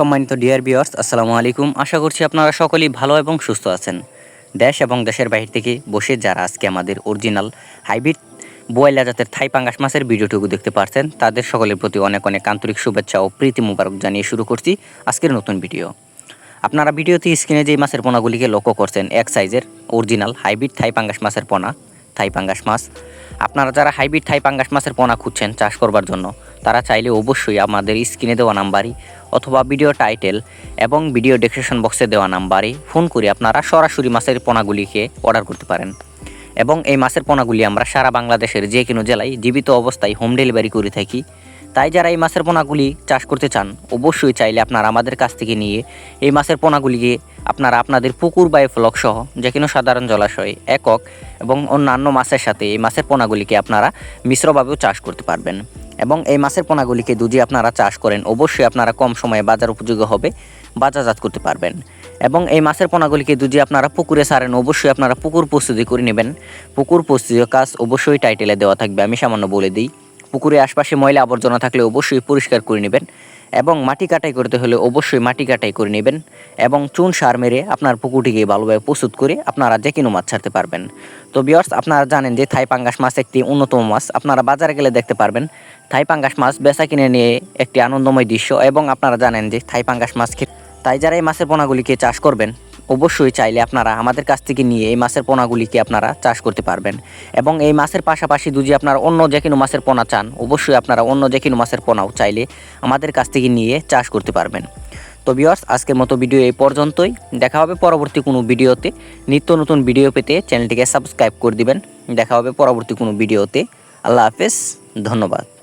সম্মানিত ডিয়ার বিয়ার্স আসসালামু আলাইকুম। আশা করছি আপনারা সকলেই ভালো এবং সুস্থ আছেন। দেশ এবং দেশের বাহির থেকে বসে যারা আজকে আমাদের অরিজিনাল হাইব্রিড বোয়াইলা জাতের থাই পাঙ্গাস মাছের ভিডিওটুকু দেখতে পারছেন, তাদের সকলের প্রতি অনেক অনেক আন্তরিক শুভেচ্ছা ও প্রীতি মুবারক জানিয়ে শুরু করছি আজকের নতুন ভিডিও আপনারা ভিডিওতে স্ক্রিনে যেই মাছের পোনাগুলিকে লক্ষ্য করছেন, এক সাইজের অরিজিনাল হাইব্রিড থাই পাঙ্গাস মাছের পোনা, থাই পাঙ্গাস মাছ। আপনারা যারা হাইব্রিড থাই পাঙ্গাস মাছের পোনা খুঁজছেন চাষ করবার জন্য তারা চাইলে অবশ্যই আমাদের স্ক্রিনে দেওয়া নাম্বারই অথবা ভিডিও টাইটেল এবং ভিডিও ডেসক্রিপশন বক্সে দেওয়া নাম্বারে ফোন করে আপনারা সরাসরি মাছের পোনাগুলিকে অর্ডার করতে পারেন। এবং এই মাছের পোনাগুলি আমরা সারা বাংলাদেশের যে কোনো জেলায় জীবিত অবস্থায় হোম ডেলিভারি করে থাকি। তাই যারা এই মাছের পোনাগুলি চাষ করতে চান, অবশ্যই চাইলে আপনারা আমাদের কাছ থেকে নিয়ে এই মাছের পোনাগুলিকে আপনারা আপনাদের পুকুর বা ফ্লক সহ যে কোনো সাধারণ জলাশয়, একক এবং অন্যান্য মাছের সাথে এই মাছের পোনাগুলিকে আপনারা মিশ্রভাবেও চাষ করতে পারবেন। এবং এই মাছের পোনাগুলিকে যদি আপনারা চাষ করেন, অবশ্যই আপনারা কম সময়ে বাজার উপযোগী হবে, বাজারজাত করতে পারবেন। এবং এই মাছের পোনাগুলিকে যদি আপনারা পুকুরে সারেন, অবশ্যই আপনারা পুকুর প্রস্তুতি করে নেবেন। পুকুর প্রস্তুতির কাজ অবশ্যই টাইটেলে দেওয়া থাকবে, আমি সামান্য বলে দিই। পুকুরে আশপাশে ময়লা আবর্জনা থাকলে অবশ্যই পরিষ্কার করে নেবেন। এবং মাটি কাটাই করতে হলে অবশ্যই মাটি কাটাই করে নেবেন এবং চুন সার মেরে আপনার পুকুরটিকে ভালোভাবে প্রস্তুত করে আপনারা যে কিনো মাছ ছাড়তে পারবেন। তো বিয়ার্স আপনারা জানেন যে থাই পাঙ্গাস মাছ একটি অন্যতম মাছ। আপনারা বাজারে গেলে দেখতে পারবেন, থাই পাঙ্গাস মাছ বেচা কিনে নিয়ে একটি আনন্দময় দৃশ্য এবং আপনারা জানেন যে থাই পাঙ্গাস মাছ তাই যারা এই মাছের পোনাগুলিকে চাষ করবেন অবশ্যই চাইলে আপনারা আমাদের কাছ থেকে নিয়ে এই মাছের পোনাগুলিকে আপনারা চাষ করতে পারবেন। এবং এই মাছের পাশাপাশি যদি আপনারা অন্য যে কোনো মাছের পোনা চান, অবশ্যই আপনারা অন্য যে কোনো মাছের পোনাও চাইলে আমাদের কাছ থেকে নিয়ে চাষ করতে পারবেন। তো বিয়ার্স আজকের মতো ভিডিও এই পর্যন্তই। দেখা হবে পরবর্তী কোনো ভিডিওতে নিত্য নতুন ভিডিও পেতে চ্যানেলটিকে সাবস্ক্রাইব করে দিবেন। দেখা হবে পরবর্তী কোনো ভিডিওতে আল্লাহ হাফেজ, ধন্যবাদ।